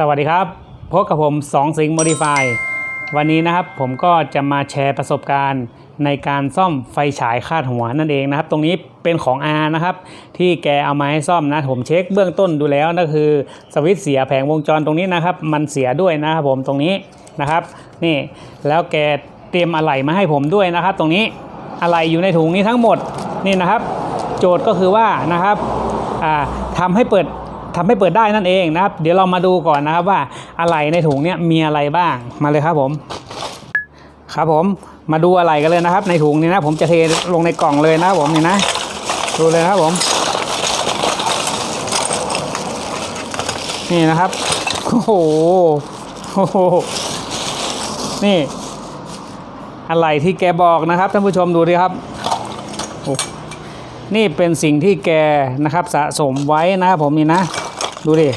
สวัสดีครับพบกับผมสองสิงห์โมดิฟายวันนี้นะครับผมก็จะมาแชร์ประสบการณ์ในการซ่อมไฟฉายคาดหัวนั่นเองนะครับ ตรงนี้เป็นของอานะครับ ที่แกเอามาให้ซ่อมนะผมเช็คเบื้องต้นดูแล้วนั่นคือสวิตช์เสียแผงวงจรตรงนี้นะครับ มันเสียด้วยนะครับผมตรงนี้นะครับ นี่แล้วแกเตรียมอะไหล่มาให้ผมด้วยนะครับ ตรงนี้อะไหล่อยู่ในถุงนี้ทั้งหมดนี่นะครับ โจทย์ก็คือว่านะครับอ่าทำให้เปิด ทำให้เปิดได้นั่นเองนะครับ เดี๋ยวเรามาดูก่อนนะครับว่าอะไรในถุงเนี้ยมีอะไรบ้างมาเลยครับผม ครับผมมาดูอะไรกันเลยนะครับ ในถุงนี้นะ ผมจะเทลงในกล่องเลยนะครับผมนี่นะ ดูเลยครับผม นี่นะครับโอ้โหโอ้โหนี่อะไรที่แกบอกนะครับท่านผู้ชมดูดิครับโอ้นี่เป็นสิ่งที่แกนะครับสะสมไว้นะครับผมนี่นะ ดูดิ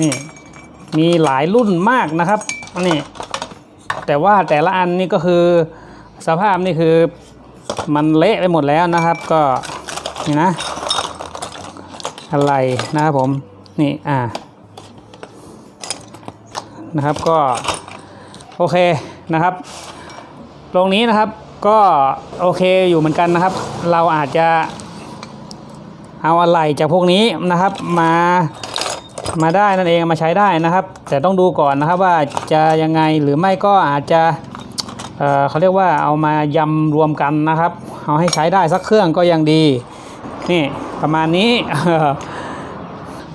นี่ มีหลายรุ่นมากนะครับ นี่ แต่ว่าแต่ละอันนี่ก็คือ สภาพนี่คือมันเละไปหมดแล้วนะครับ ก็ นี่นะ อะไรนะครับผม นี่ อ่า นะครับก็ โอเคนะครับตรงนี้นะครับก็โอเคอยู่เหมือนกันนะครับ เราอาจจะ เอาอะไรจากพวกนี้นะครับมามาได้นั่นเองมาใช้ได้นะครับ แต่ต้องดูก่อนนะครับว่าจะยังไงหรือไม่ก็อาจจะเเขาเรียกว่าเอามายำรวมกันนะครับ เอาให้ใช้ได้สักเครื่องก็ยังดีนี่ประมาณนี้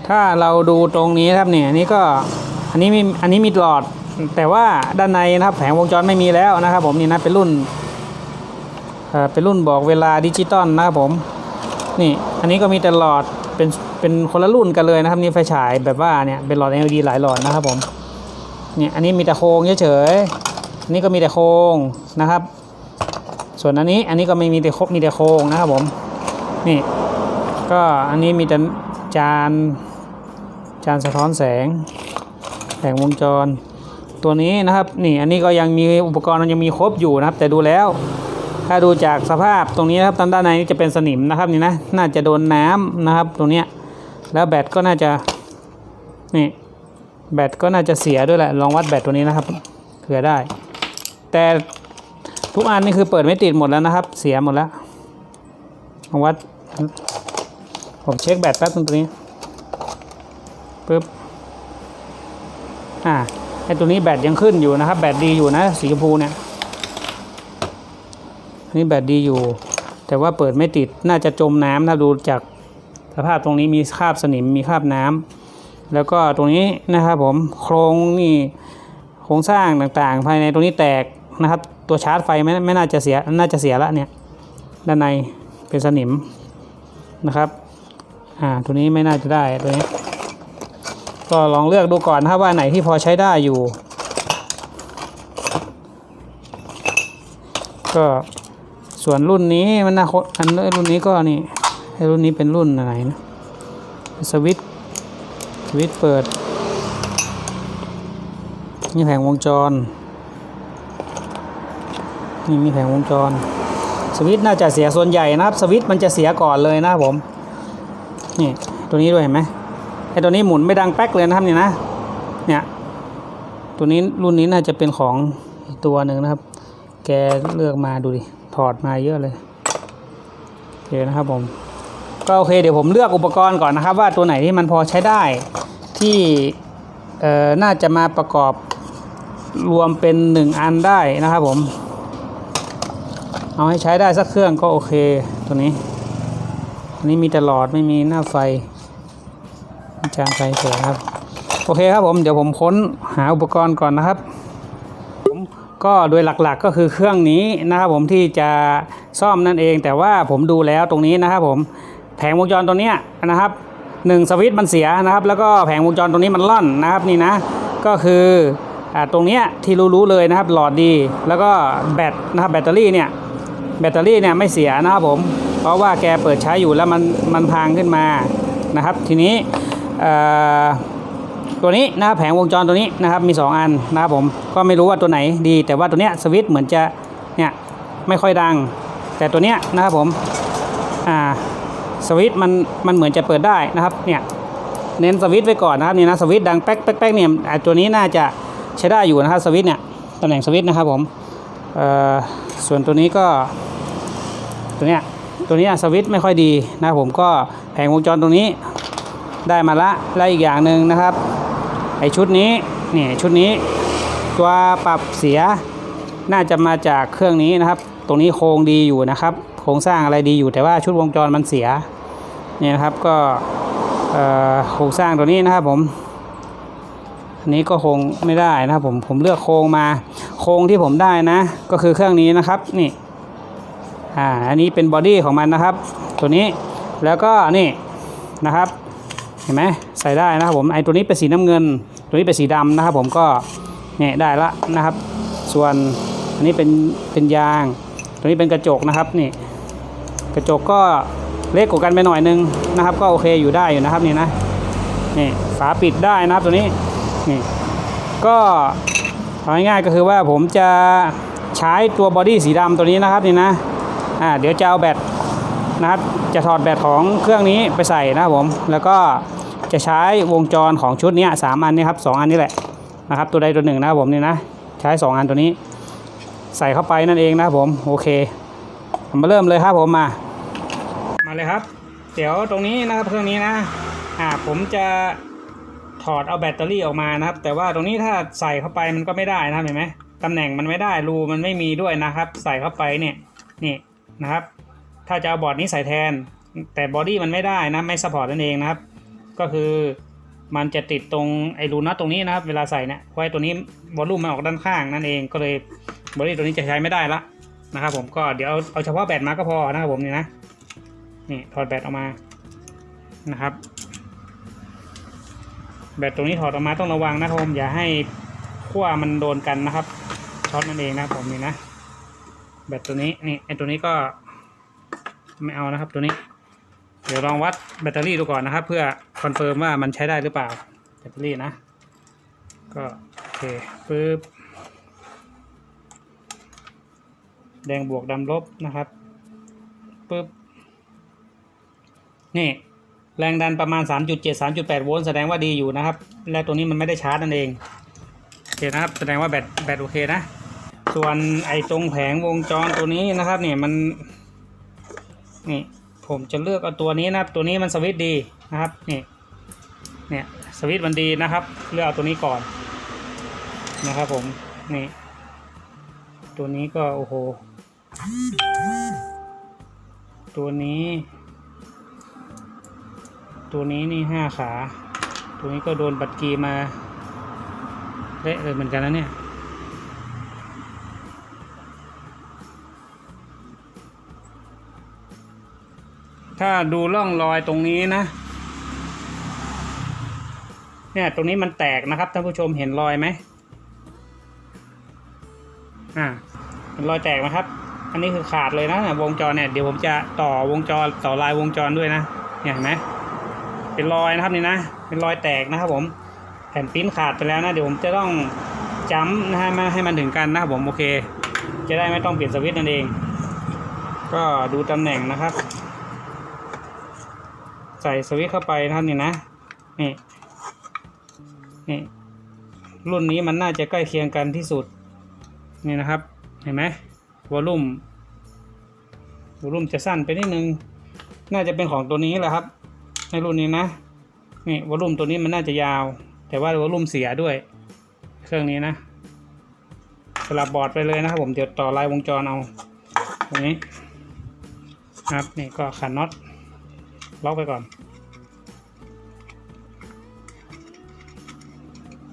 ถ้าเราดูตรงนี้ครับเนี่ยนนี้ก็อันนี้มีอันนี้มีหลอด แต่ว่าด้านในนะครับแผงวงจรไม่มีแล้วนะครับ ผมนี่นะเป็นรุ่นเเป็นรุ่นบอกเวลาดิจิตอลนะครับผม นี่อันนี้ก็มีแต่หลอดเป็นเป็นคนละรุ่นกันเลยนะครับนี่ไฟฉายแบบว่าเนี่ยเป็นหลอด LED หลายหลอดนะครับผมเนี่ยอันนี้มีแต่โครงเฉยๆอันนี้ก็มีแต่โครงนะครับ ส่วนอันนี้อันนี้ก็ไม่มีแต่โคมีแต่โครงนะครับผมนี่ก็อันนี้มีแต่จานจานสะท้อนแสงแผงวงจรตัวนี้นะครับนี่อันนี้ก็ยังมีอุปกรณ์ยังมีครบอยู่นะครับ แต่ดูแล้ว ถ้าดูจากสภาพตรงนี้นะครับด้านในนี่จะเป็นสนิมนะครับนี่นะน่าจะโดนน้ำนะครับ ตรงเนี้ยแล้วแบตก็น่าจะนี่แบตก็น่าจะเสียด้วยแหละลองวัดแบตตัวนี้นะครับเผื่อได้ แต่ทุกอันนี่คือเปิดไม่ติดหมดแล้วนะครับ เสียหมดแล้วลองวัด ผมเช็คแบตแป๊บนึงตัวนี้ปึ๊บอ่าไอตัวนี้แบตยังขึ้นอยู่นะครับ แบตดีอยู่นะสีชมพูเนี่ย นี่แบตดีอยู่ แต่ว่าเปิดไม่ติดน่าจะจมน้ำถ้าดูจากสภาพตรงนี้มีคราบสนิมมีคราบน้ำแล้วก็ตรงนี้นะครับผมโครงนี่โครงสร้างต่างๆ ภายในตรงนี้แตกนะครับตัวชาร์จไฟไม่ไม่น่าจะเสียน่าจะเสียละเนี่ยด้านในเป็นสนิมนะครับอ่าตัวนี้ไม่น่าจะได้ตัวนี้ก็ลองเลือกดูก่อนนะครับว่าไหนที่พอใช้ได้อยู่ ก็ ส่วนรุ่นนี้มันนาคตอันรุ่นนี้ก็นี่ไอ้รุ่นนี้เป็นรุ่นอะไรนะสวิตสวิตเปิด นี่แผงวงจร นี่มีแผงวงจร สวิตน่าจะเสียส่วนใหญ่นะครับ สวิตมันจะเสียก่อนเลยนะผม นี่ตัวนี้ด้วยเห็นไหมไอตัวนี้หมุนไม่ดังแป๊กเลยนะครับนี่นะ เนี่ยตัวนี้รุ่นนี้น่าจะเป็นของตัวหนึ่งนะครับ แกเลือกมาดูดิ ถอดมาเยอะเลยโอเคนะครับผมก็โอเคเดี๋ยวผมเลือกอุปกรณ์ก่อนนะครับ ว่าตัวไหนที่มันพอใช้ได้ที่เอ่อน่าจะมาประกอบรวมเป็นหนึ่งอันได้นะครับผม เอาให้ใช้ได้สักเครื่องก็โอเคตัวนี้อันนี้มีตลอดไม่มีหน้าไฟจานไฟเฉยครับ โอเคครับผมเดี๋ยวผมค้นหาอุปกรณ์ก่อนนะครับ ก็โดยหลักๆก็คือเครื่องนี้นะครับผมที่จะซ่อมนั่นเอง แต่ว่าผมดูแล้วตรงนี้นะครับผมแผงวงจรตัวเนี้ยนะครับหนึ่งสวิตช์มันเสียนะครับ แล้วก็แผงวงจรตรงนี้มันล่อนนะครับนี่นะก็คืออตรงเนี้ยที่รู้ๆเลยนะครับหลอดดี แล้วก็แบตนะครับแบตเตอรี่เนี่ยแบตเตอรี่เนี่ยไม่เสียนะครับผมเพราะว่าแกเปิดใช้อยู่แล้วมันมันพังขึ้นมานะครับ ทีนี้อ ตัวนี้นะครับแผงวงจรตัวนี้นะครับมี 2 อันนะครับผมก็ไม่รู้ว่าตัวไหนดี แต่ว่าตัวเนี้ยสวิตช์เหมือนจะเนี่ยไม่ค่อยดัง แต่ตัวเนี้ยนะครับผมอ่าสวิตช์มันมันเหมือนจะเปิดได้นะครับเนี่ยเน้นสวิตช์ไว้ก่อนนะครับนี่นะสวิตช์ดังแป๊กแป๊กแป๊กเนี่ยอะตัวนี้น่าจะใช้ได้อยู่นะครับสวิตช์เนี่ยตำแหน่งสวิตช์นะครับผมเอ่อส่วนตัวนี้ก็ตัวเนี้ยตัวนี้สวิตช์ไม่ค่อยดีนะครับผมก็แผงวงจรตรงนี้ได้มาละและอีกอย่างหนึ่งนะครับ ไอชุดนี้นี่ชุดนี้ตัวปรับเสียน่าจะมาจากเครื่องนี้นะครับ ตรงนี้โครงดีอยู่นะครับ โครงสร้างอะไรดีอยู่แต่ว่าชุดวงจรมันเสียนี่นะครับก็โครงสร้างตัวนี้นะครับผมอันนี้ก็คงไม่ได้นะครับผมผมเลือกโครงมาโครงที่ผมได้นะ ก็คือเครื่องนี้นะครับนี่อ่าอันนี้เป็นบอดี้ของมันนะครับ ตัวนี้แล้วก็นี่นะครับ ห็นไหมใส่ได้นะครับผมไอ้ตัวนี้เป็นสีน้ำเงิน ตัวนี้เป็นสีดำนะครับผมก็เนี่ยได้ละนะครับ ส่วนอันนี้เป็นเป็นยาง ตัวนี้เป็นกระจกนะครับนี่กระจกก็เล็กกว่ากันไปหน่อยนึงนะครับ ก็โอเคอยู่ได้อยู่นะครับนี่นะนี่ฝาปิดได้นะครับตัวนี้นี่ก็เอาง่ายๆก็คือว่าผมจะใช้ตัวบอดี้สีดำตัวนี้นะครับนี่นะอ่าเดี๋ยวจะเอาแบตนะครับจะถอดแบตของเครื่องนี้ไปใส่นะครับผมแล้วก็ จะใช้วงจรของชุดนี้สามอันนี้ครับสองอันนี้แหละนะครับ ตัวใดตัวหนึ่งนะครับผมนี่นะใช้สองอันตัวนี้ ใส่เข้าไปนั่นเองนะครับผมโอเค มาเริ่มเลยครับผมมา มาเลยครับ เดี๋ยวตรงนี้นะครับเครื่องนี้นะอ่าผมจะถอดเอาแบตเตอรี่ออกมานะครับ แต่ว่าตรงนี้ถ้าใส่เข้าไปมันก็ไม่ได้นะเห็นไหมตำแหน่งมันไม่ได้รูมันไม่มีด้วยนะครับ ใส่เข้าไปเนี่ยนี่นะครับ ถ้าจะเอาบอร์ดนี้ใส่แทน แต่บอดี้มันไม่ได้นะไม่สปอร์ตนั่นเองนะครับ ก็คือมันจะติดตรงไอ้รูน็อตตรงนี้นะครับ เวลาใส่เนี่ยเพราะไอ้ตัวนี้วอลลุ่มมันออกด้านข้างนั่นเองก็เลยบอดี้ตัวนี้จะใช้ไม่ได้ละนะครับผมก็เดี๋ยวเอาเอาเฉพาะแบตมาก็พอนะครับผมนี่นะนี่ถอดแบตออกมานะครับ แบตตรงนี้ถอดออกมาต้องระวังนะครับผมอย่าให้ขั้วมันโดนกันนะครับช็อตนั่นเองนะครับผมนี่นะ แบตตัวนี้นี่ไอตัวนี้ก็ไม่เอานะครับตัวนี้ เดี๋ยวลองวัดแบตเตอรี่ดูก่อนนะครับ เพื่อคอนเฟิร์มว่ามันใช้ได้หรือเปล่าแบตเตอรี่นะ ก็โอเคปึ๊บแดงบวกดำลบนะครับปึ๊บนี่แรงดันประมาณ 3.7 3.8 โวลต์แสดงว่าดีอยู่นะครับ และตัวนี้มันไม่ได้ชาร์จนั่นเองโอเคนะครับ แสดงว่าแบตแบตโอเคนะ ส่วนไอ้ตรงแผงวงจรตัวนี้นะครับเนี่ยมันนี่ ผมจะเลือกเอาตัวนี้นะครับ ตัวนี้มันสวิตดีนะครับนี่เนี่ยสวิตมันดีนะครับ เลือกเอาตัวนี้ก่อนนะครับผมนี่ตัวนี้ก็โอ้โห ตัวนี้ ตัวนี้นี่ห้าขา ตัวนี้ก็โดนบัตรกีมาเละเลยเหมือนกันนะเนี่ย ถ้าดูร่องรอยตรงนี้นะ เนี่ยตรงนี้มันแตกนะครับท่านผู้ชมเห็นรอยไหมอ่าเห็นรอยแตกไหมครับ อันนี้คือขาดเลยนะวงจรเนี่ยเดี๋ยวผมจะต่อวงจรต่อลายวงจรด้วยนะเนี่ยเห็นไหมเป็นรอยนะครับนี่นะ เป็นรอยแตกนะครับผมแผ่นปิ้นขาดไปแล้วนะเดี๋ยวผมจะต้องจ้ำนะฮะมาให้มันถึงกันนะครับผมโอเค จะได้ไม่ต้องเปลี่ยนสวิตช์นั่นเอง ก็ดูตำแหน่งนะครับ ใส่สวิตช์เข้าไปนะครับนี่นะนี่นี่รุ่นนี้มันน่าจะใกล้เคียงกันที่สุดนี่นะครับเห็นไหมวอลลุ่มวอลลุ่มจะสั้นไปนิดนึง น่าจะเป็นของตัวนี้แหละครับ ในรุ่นนี้นะนี่วอลลุ่มตัวนี้มันน่าจะยาว แต่ว่าวอลลุ่มเสียด้วย เครื่องนี้นะ สลับบอร์ดไปเลยนะครับผมเดี๋ยวต่อลายวงจรเอาตรงนี้ครับนี่ก็ขันน็อต ล็อกไปก่อน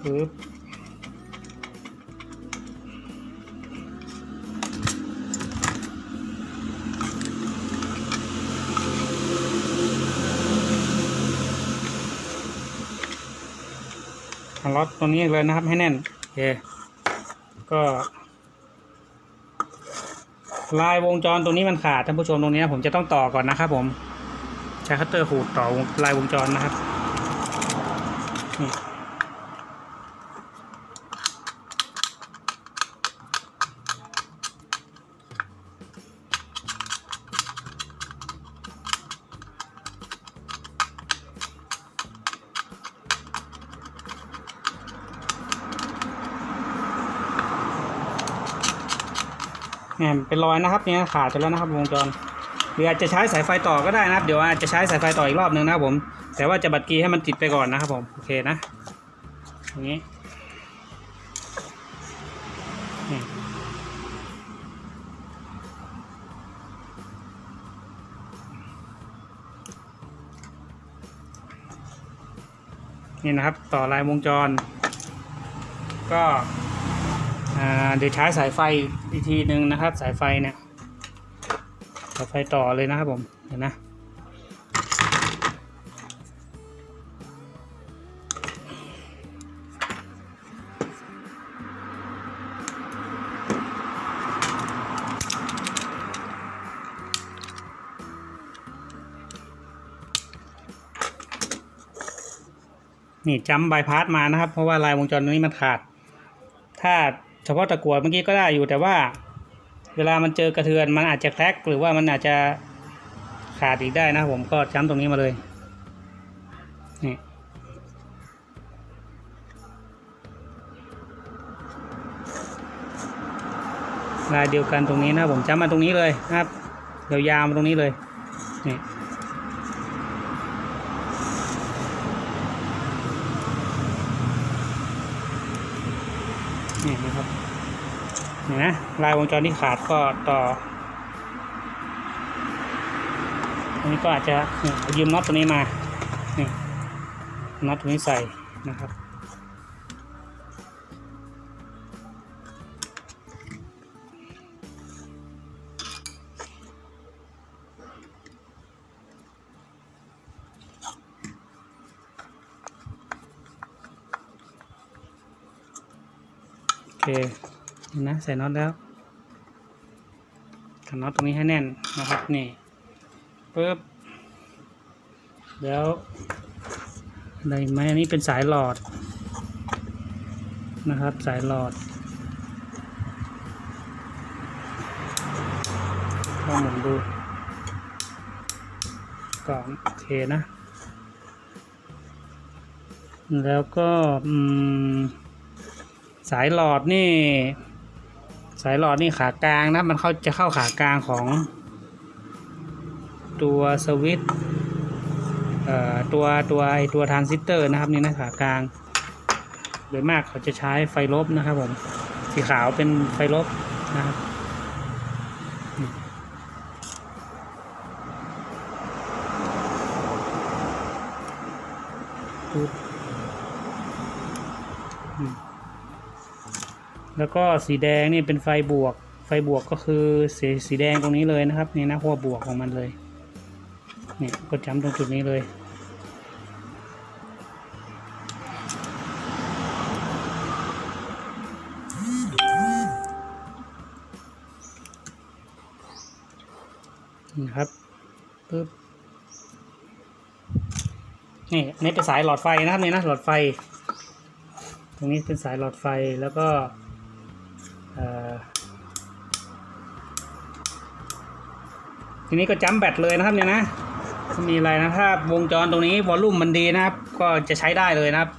ปึ๊บเอาล็อตตัวนี้เลยนะครับให้แน่นโอเคก็ลายวงจรตรงนี้มันขาดท่านผู้ชมตรงนี้ผมจะต้องต่อก่อนนะครับผม ใช้คัตเตอร์หูดต่อลายวงจรนะครับนี่เนี่ยเป็นรอยนะครับเนี่ยขาดไปแล้วนะครับวงจร หรืออาจจะใช้สายไฟต่อก็ได้นะครับ เดี๋ยวอาจจะใช้สายไฟต่ออีกรอบนึงนะครับผม แต่ว่าจะบัดกีให้มันติดไปก่อนนะครับผม โอเคนะ อย่างนี้นี่นะครับต่อลายวงจร ก็เดี๋ยวใช้สายไฟอีกทีหนึ่งนะครับ สายไฟเนี่ย สาไฟต่อเลยนะครับผมเห็นนะนี่จับายพาสมานะครับ เพราะว่าลายวงจรตรงนี้มันขาด ถ้าเฉพาะตะกัวเมื่อกี้ก็ได้อยู่แต่ว่า เวลามันเจอกระเทือนมันอาจจะแคลกหรือว่ามันอาจจะขาดอีกได้นะผมก็จ้ำตรงนี้มาเลยนี่ลายเดียวกันตรงนี้นะผมจ้ำมาตรงนี้เลยนะครับยาวๆมาตรงนี้เลยนี่นะครับ นี่นะลายวงจรที่ขาดก็ต่ออันนี้ก็อาจจะยืมน็อตตัวนี้มานี่น็อตตัวนี้ใส่นะครับโอเค นะใส่น็อตแล้วทำน็อตตรงนี้ให้แน่นนะครับนี่ปึ๊บแล้วอะไรไหมอันนี้เป็นสายหลอดนะครับ สายหลอดลองหมุนดูก่อนโอเคนะ แล้วก็สายหลอดนี่ายหลอดนี่ขากลางนะ มันเข้าจะเข้าขากลางของ ตัวสวิตเอ่อตัวตัวไอตัวทรานซิสเตอร์นะครับนี่นะขากลาง โดยมากเขาจะใช้ไฟลบนะครับผมสีขาวเป็นไฟลบนะครับนี่ปึ๊บอืม แล้วก็สีแดงนี่เป็นไฟบวก ไฟบวกก็คือสีสีแดงตรงนี้เลยนะครับนี่นะขั้วบวกของมันเลยเนี่ยกดจ้ำตรงจุดนี้เลยนะครับปึ๊บนี่อันนี่เป็นสายหลอดไฟนะครับนี่นะหลอดไฟ ตรงนี้เป็นสายหลอดไฟแล้วก็เอ่อ ทีนี้ก็จัมแบตเลยนะครับเนี่ยนะมีอะไรนะถ้าวงจรตรงนี้วอลลุ่มมันดีนะครับ ก็จะใช้ได้เลยนะครับ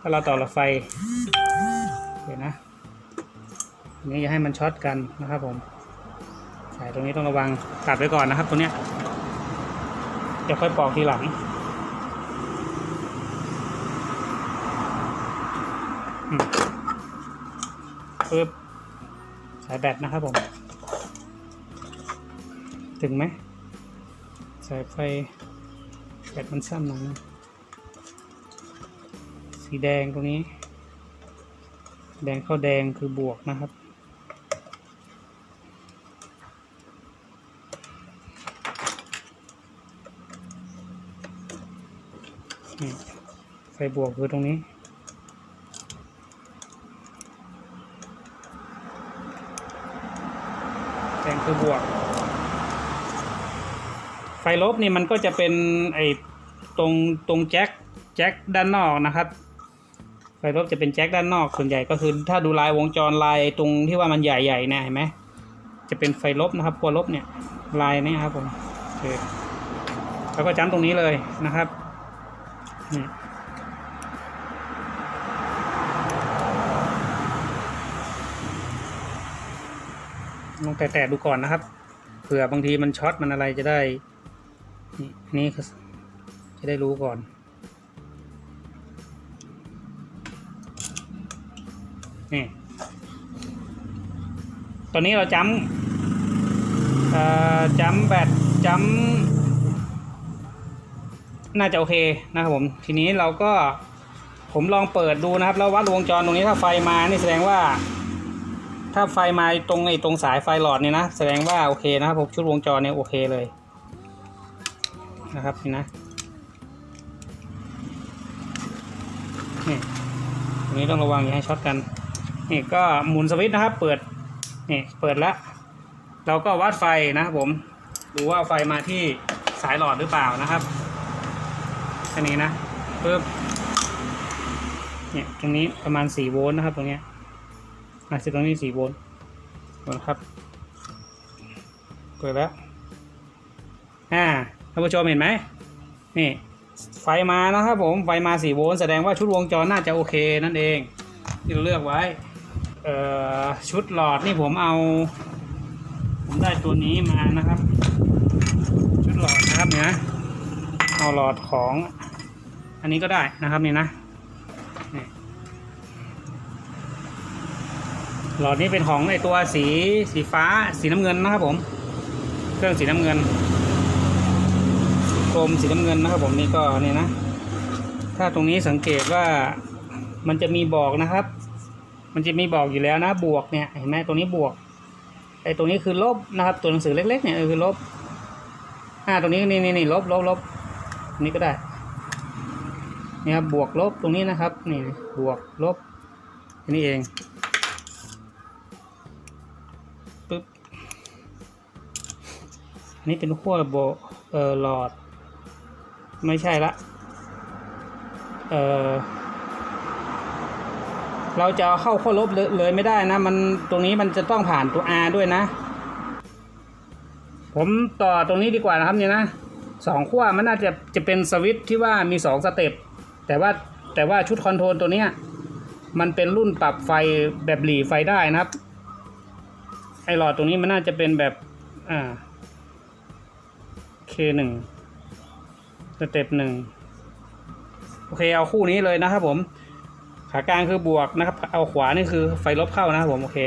ถ้าเราต่อหลอดไฟเห็นนะนี้อย่าให้มันช็อตกันนะครับผมสายตรงนี้ต้องระวังตัดไว้ก่อนนะครับตัวเนี้ยจะค่อยปอกทีหลังปึ๊บสายแบตนะครับผม ถึงไหมสายไฟแบตมันสั้นหน่อยนะสีแดงตรงนี้ แดงเข้าแดงคือบวกนะครับ ไฟบวกคือตรงนี้แดงคือบวก ไฟลบนี่มันก็จะเป็นไอ้ตรงตรงแจ็คแจ็คด้านนอกนะครับ ไฟลบจะเป็นแจ็คด้านนอกส่วนใหญ่ก็คือ ถ้าดูลายวงจรลายตรงที่ว่ามันใหญ่ๆเนี่ยเห็นไหมจะเป็นไฟลบนะครับขั้วลบเนี่ยลายนี้ครับผมแล้วก็จ้ำตรงนี้เลยนะครับนี่ลองแตะๆดูก่อนนะครับ เผื่อบางทีมันช็อตมันอะไรจะได้ นี่อันนี่จะได้รู้ก่อน นี่ ตอนนี้เราจำจำแบตจำน่าจะโอเคนะครับผม ทีนี้เราก็ผมลองเปิดดูนะครับ แล้ววัดวงจรตรงนี้ถ้าไฟมานี่แสดงว่า ถ้าไฟมาตรงไอ้ตรงสายไฟหลอดเนี่ยนะ แสดงว่าโอเคนะครับผมชุดวงจรเนี่ยโอเคเลย นะครับนี่นะนี่ตรงนี้ต้องระวังอย่าให้ช็อตกันนี่ก็หมุนสวิตช์นะครับ เปิดนี่เปิดแล้วเราก็วัดไฟนะครับผมดูว่าไฟมาที่สายหลอดหรือเปล่านะครับแค่นี้นะปึ๊บเนี่ยตรงนี้ประมาณ4โวลต์นะครับ ตรงเนี้ยอะสิตรงนี้4โวลต์นะครับเปิดแล้วอ่า ท่านผู้ชมเห็นไหมนี่ไฟมานะครับผมไฟมา4โวลต์แสดงว่าชุดวงจรน่าจะโอเคนั่นเองที่เราเลือกไว้ชุดหลอดนี่ผมเอา ผมได้ตัวนี้มานะครับ ชุดหลอดนะครับเนี่ยเอาหลอดของอันนี้ก็ได้นะครับนี่นะหลอดนี้เป็นของไอตัวสีสีฟ้าสีน้ำเงินนะครับผม เครื่องสีน้ำเงิน กลมสีน้ำเงินนะครับผมนี่ก็เนี่ยนะ ถ้าตรงนี้สังเกตว่ามันจะมีบอกนะครับ มันจะมีบอกอยู่แล้วนะ บวกเนี่ยเห็นไหมตรงนี้บวกไอ้ตรงนี้คือลบนะครับ ตัวหนังสือเล็กๆเนี่ยคือลบอ่าตรงนี้นี่นี่นี่ลบลบลบนนี้ก็ได้นี่ครับบวกลบตรงนี้นะครับ นี่บวกลบนนี้เองปึ๊บอันนี้เป็นขั้วโบเออหลอด ไม่ใช่ละ เออเราจะเข้าขั้วลบเลยเลยไม่ได้นะ มันตรงนี้มันจะต้องผ่านตัว R ด้วยนะ ผมต่อตรงนี้ดีกว่านะครับเนี่ยนะสองขั้วมันน่าจะจะเป็นสวิตที่ว่ามีสองสเต็ปแต่ว่าแต่ว่าชุดคอนโทรลตัวเนี้ยมันเป็นรุ่นปรับไฟแบบหลีไฟได้นะครับ ไอหลอดตรงนี้มันน่าจะเป็นแบบอ่า K หนึ่ง เต็ปหนึ่งโอเคเอาคู่นี้เลยนะครับผมขากลางคือบวกนะครับ เอาขวานี่คือไฟลบเข้านะครับผมโอเค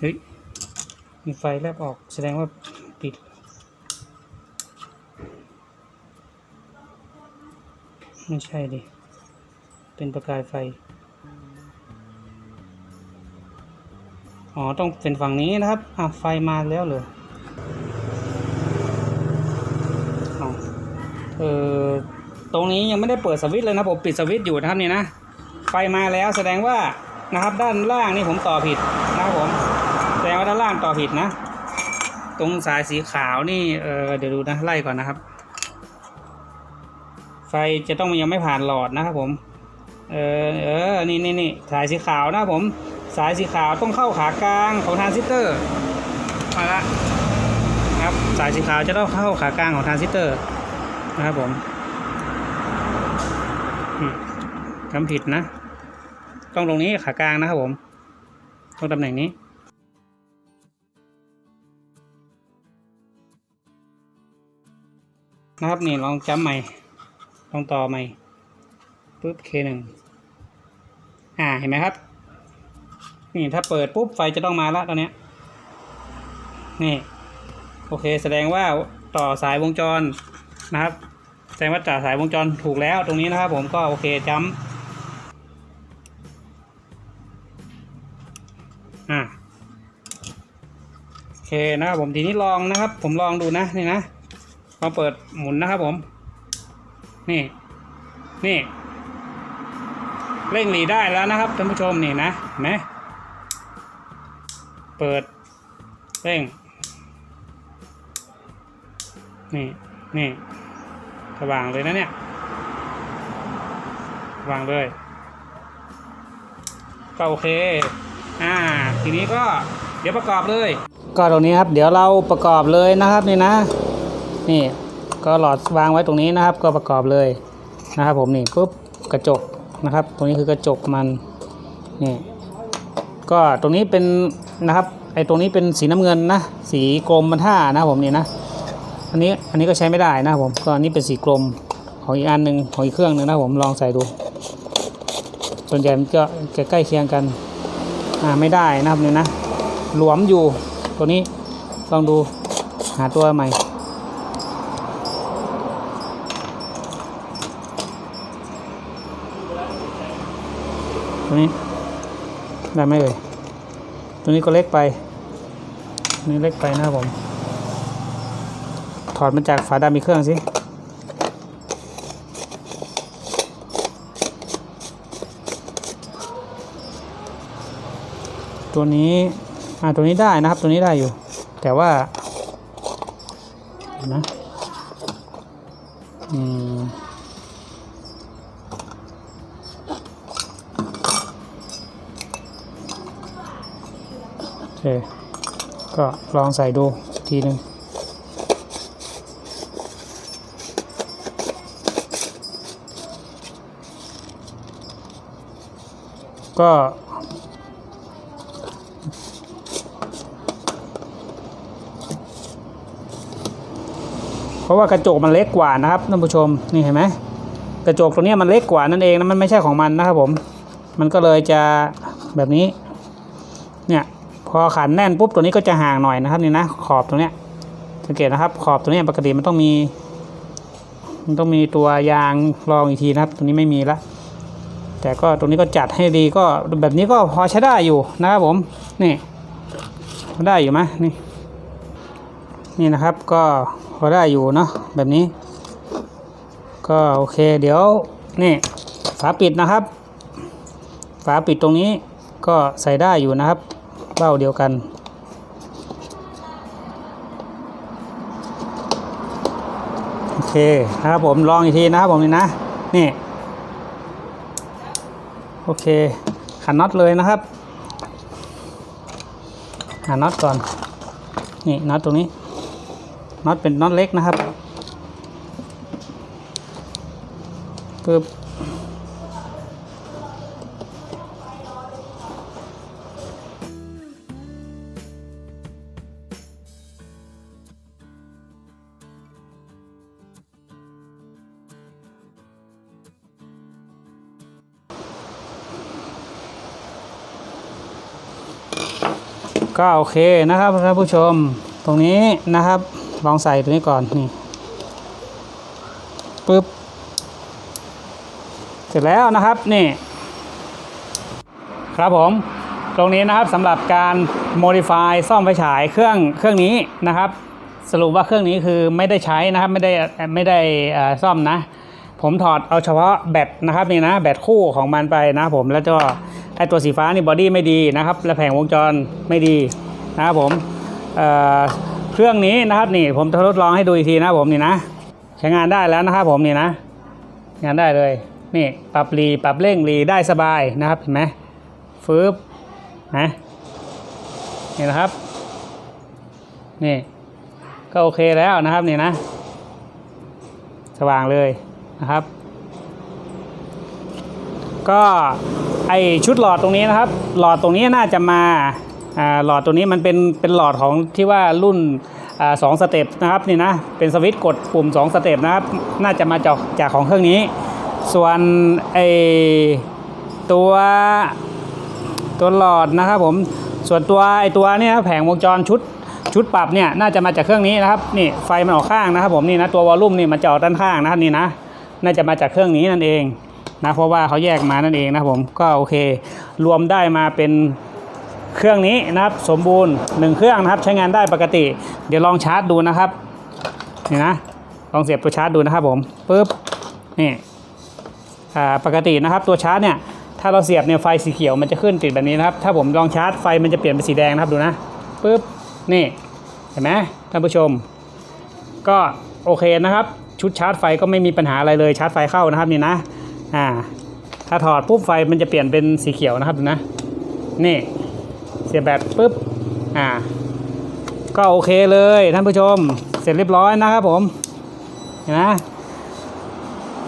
เฮ้ย มีไฟแลบออกแสดงว่า ปิด ไม่ใช่ดิ เป็นประกายไฟ อ๋อ ต้องเป็นฝั่งนี้นะครับ อะ ไฟมาแล้วเลยเอาเออตรงนี้ยังไม่ได้เปิดสวิตช์เลยนะผมปิดสวิตช์อยู่นะครับนี่นะ ไฟมาแล้วแสดงว่านะครับด้านล่างนี่ผมต่อผิดนะครับผมแสดงว่าด้านล่างต่อผิดนะ ตรงสายสีขาวนี่เออเดี๋ยวดูนะไล่ก่อนนะครับ ไฟจะต้องยังไม่ผ่านหลอดนะครับผม เออเออนี่นี่นี่สายสีขาวนะครับผม สายสีขาวต้องเข้าขากลางของทรานซิสเตอร์มาละครับสายสีขาวจะต้องเข้าขากลางของทรานซิสเตอร์นะครับผมอืมทำผิดนะ ต้องตรงนี้ขากลางนะครับผม ตรงตำแหน่งนี้ นะครับนี่ลองจำใหม่ ลองต่อใหม่ปุ๊บ K หนึ่งอ่าเห็นไหมครับ นี่ถ้าเปิดปุ๊บไฟจะต้องมาละตอนนี้นี่ โอเค แสดงว่าต่อสายวงจรนะครับ แสดงว่าจ่าสายวงจรถูกแล้วตรงนี้นะครับผมก็โอเคจำอ่าโอเคนะครับผมทีนี้ลองนะครับ ผมลองดูนะนี่นะ ลองเปิดหมุนนะครับผม นี่ นี่เร่งหลีได้แล้วนะครับท่านผู้ชมนี่นะเห็นไหมเปิดเร่ง นี่นี่สว่างเลยนะเนี่ยสว่างเลย ก็โอเคอ่าทีนี้ก็เดี๋ยวประกอบเลย ก็ตรงนี้ครับ เดี๋ยวเราประกอบเลยนะครับนี่นะ นี่ก็หลอดวางไว้ตรงนี้นะครับ ก็ประกอบเลยนะครับ ผมนี่ปุ๊บกระจกนะครับ ตรงนี้คือกระจกมันนี่ก็ตรงนี้เป็นนะครับไอ้ตรงนี้เป็นสีน้ำเงินนะสีกรมมันท่านะผมนี่นะอันนี้อันนี้ก็ใช้ไม่ได้นะผมก็อันนี้เป็นสีกรมของอีกอันหนึ่งของอีกเครื่องหนึ่งนะผมลองใส่ดู ส่วนใหญ่มันก็จะใกล้เคียงกันอ่าไม่ได้นะครับเนี่ยนะหลวมอยู่ตัวนี้ลองดูหาตัวใหม่ ตัวนี้ได้ไหมเอ่ยตัวนี้ก็เล็กไปนี้เล็กไปนะครับผม ถอดมาจากฝาดำอีเครื่องสิตัวนี้อ่าตัวนี้ได้นะครับ ตัวนี้ได้อยู่ แต่ว่านะอืม โอเคก็ลองใส่ดูทีหนึ่งก็ เพราะว่ากระจกมันเล็กกว่านะครับท่านผู้ชมนี่เห็นไหมกระจกตัวนี้มันเล็กกว่านั่นเองนะมันไม่ใช่ของมันนะครับผม มันก็เลยจะแบบนี้เนี่ย พอขันแน่นปุ๊บตัวนี้ก็จะห่างหน่อยนะครับนี่นะขอบตรงเนี้ยสังเกตนะครับ ขอบตัวเนี้ยปกติมันต้องมี มันต้องมีตัวยางรองอีกทีนะครับ ตัวนี้ไม่มีละแต่ก็ตรงนี้ก็จัดให้ดีก็แบบนี้ก็พอใช้ได้อยู่นะครับผมนี่ได้อยู่ไหมนี่นี่นะครับก็พอได้อยู่เนาะแบบนี้ ก็โอเคเดี๋ยวนี่ฝาปิดนะครับ ฝาปิดตรงนี้ก็ใส่ได้อยู่นะครับ เบ้าเดียวกัน โอเคนะครับผมลองอีกทีนะครับผมนี่นะ นี่ โอเคขันน็อตเลยนะครับหาน็อตก่อน นี่น็อตตรงนี้น็อตเป็นน็อตเล็กนะครับปึ๊บ ก็โอเคนะครับท่านผู้ชมตรงนี้นะครับ ลองใส่ตัวนี้ก่อนนี่ปึ๊บเสร็จแล้วนะครับนี่ ครับผมตรงนี้นะครับสำหรับการ modify ซ่อมไฟฉายเครื่องเครื่องนี้นะครับ สรุปว่าเครื่องนี้คือไม่ได้ใช้นะครับไม่ได้ไม่ได้ซ่อมนะ ผมถอดเอาเฉพาะแบตนะครับนี่นะแบตคู่ของมันไปนะผมแล้วก็ ไอตัวสีฟ้านี่บอดี้ไม่ดีนะครับและแผงวงจรไม่ดีนะครับผมเเครื่องนี้นะครับนี่ผมจะทดลองให้ดูอีกทีนะผมนี่นะ ใช้งานได้แล้วนะครับผมนี่นะ งานได้เลยนี่ปรับรีปรับเร่งรีได้สบายนะครับเห็นไหมฟืบนะนี่นะครับนี่ก็โอเคแล้วนะครับนี่นะ สว่างเลยนะครับ ก็ ไอชุดหลอดตรงนี้นะครับ หลอดตรงนี้น่าจะมาหลอดตัวนี้มันเป็นเป็นหลอดของที่ว่ารุ่นสองสเต็ปนะครับนี่นะเป็นสวิตช์กดปุ่ม2สเต็ปนะครับน่าจะมาจากจากของเครื่องนี้ ส่วนไอตัวตัวหลอดนะครับผมส่วนตัวไอตัวเนี้แผงวงจรชุดชุดปรับเนี่ยน่าจะมาจากเครื่องนี้นะครับนี่ไฟมันออกข้างนะครับผมนี่นะตัววอลลุ่มนี่มันจะออกด้านข้างนะครับนี่นะน่าจะมาจากเครื่องนี้นั่นเอง นะเพราะว่าเขาแยกมานั่นเองนะผมก็โอเค รวมได้มาเป็นเครื่องนี้นะครับสมบูรณ์หนึ่งเครื่องนะครับใช้งานได้ปกติ เดี๋ยวลองชาร์จดูนะครับนี่นะลองเสียบตัวชาร์จดูนะครับผมปุ๊บนี่ปกตินะครับตัวชาร์จเนี่ยถ้าเราเสียบเนี่ยไฟสีเขียวมันจะขึ้นติดแบบนี้นะครับ ถ้าผมลองชาร์จไฟมันจะเปลี่ยนเป็นสีแดงนะครับดูนะปุ๊บนี่เห็นไหมท่านผู้ชม ก็โอเคนะครับ ชุดชาร์จไฟก็ไม่มีปัญหาอะไรเลยชาร์จไฟเข้านะครับนี่นะ อ่า ถ้าถอดปุ๊บไฟมันจะเปลี่ยนเป็นสีเขียวนะครับดูนะ นี่เสียบแบตปุ๊บ อ่า ก็โอเคเลยท่านผู้ชม เสร็จเรียบร้อยนะครับผมเห็นไหม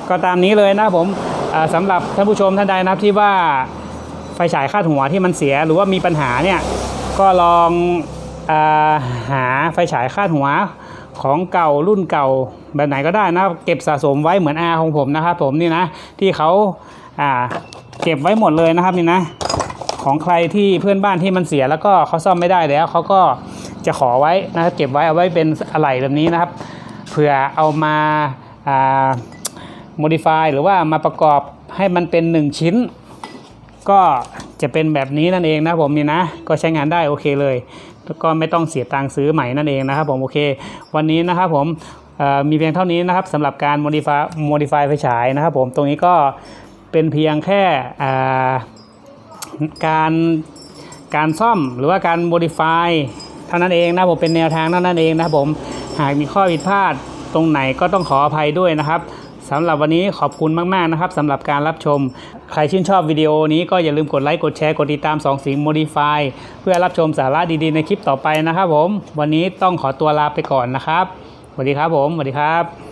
ก็ตามนี้เลยนะครับผมอ่าสำหรับท่านผู้ชมท่านใดนะครับที่ว่าไฟฉายคาดหัวที่มันเสียหรือว่ามีปัญหาเนี่ย ก็ลองอาหาไฟฉายคาดหัว ของเก่ารุ่นเก่าแบบไหนก็ได้นะครับ เก็บสะสมไว้เหมือนอาของผมนะครับผมนี่นะที่เขาอ่าเก็บไว้หมดเลยนะครับนี่นะ ของใครที่เพื่อนบ้านที่มันเสียแล้วก็เขาซ่อมไม่ได้แล้วเขาก็จะขอไว้นะครับเก็บไว้เอาไว้เป็นอะไหล่แบบนี้นะครับเผื่อเอามาอ่า modify หรือว่ามาประกอบให้มันเป็น 1 ชิ้น ก็จะเป็นแบบนี้นั่นเองนะผมนี่นะ ก็ใช้งานได้โอเคเลย แล้วก็ไม่ต้องเสียตังค์ซื้อใหม่นั่นเองนะครับผมโอเค วันนี้นะครับผมมีเพียงเท่านี้นะครับสำหรับการ modify modify ไฟฉายนะครับผมตรงนี้ก็เป็นเพียงแค่การการซ่อมหรือว่าการ modify เท่านั้นเองนะผมเป็นแนวทางเท่านั้นเองนะครับผมหากมีข้อผิดพลาดตรงไหนก็ต้องขออภัยด้วยนะครับ สำหรับวันนี้ขอบคุณมาก ๆ นะครับสำหรับการรับชม ใครชื่นชอบวิดีโอนี้ก็อย่าลืมกดไลค์ กดแชร์ กดติดตาม2สิง modify เพื่อรับชมสาระดีๆ ในคลิปต่อไปนะครับผม วันนี้ต้องขอตัวลาไปก่อนนะครับสวัสดีครับผมสวัสดีครับ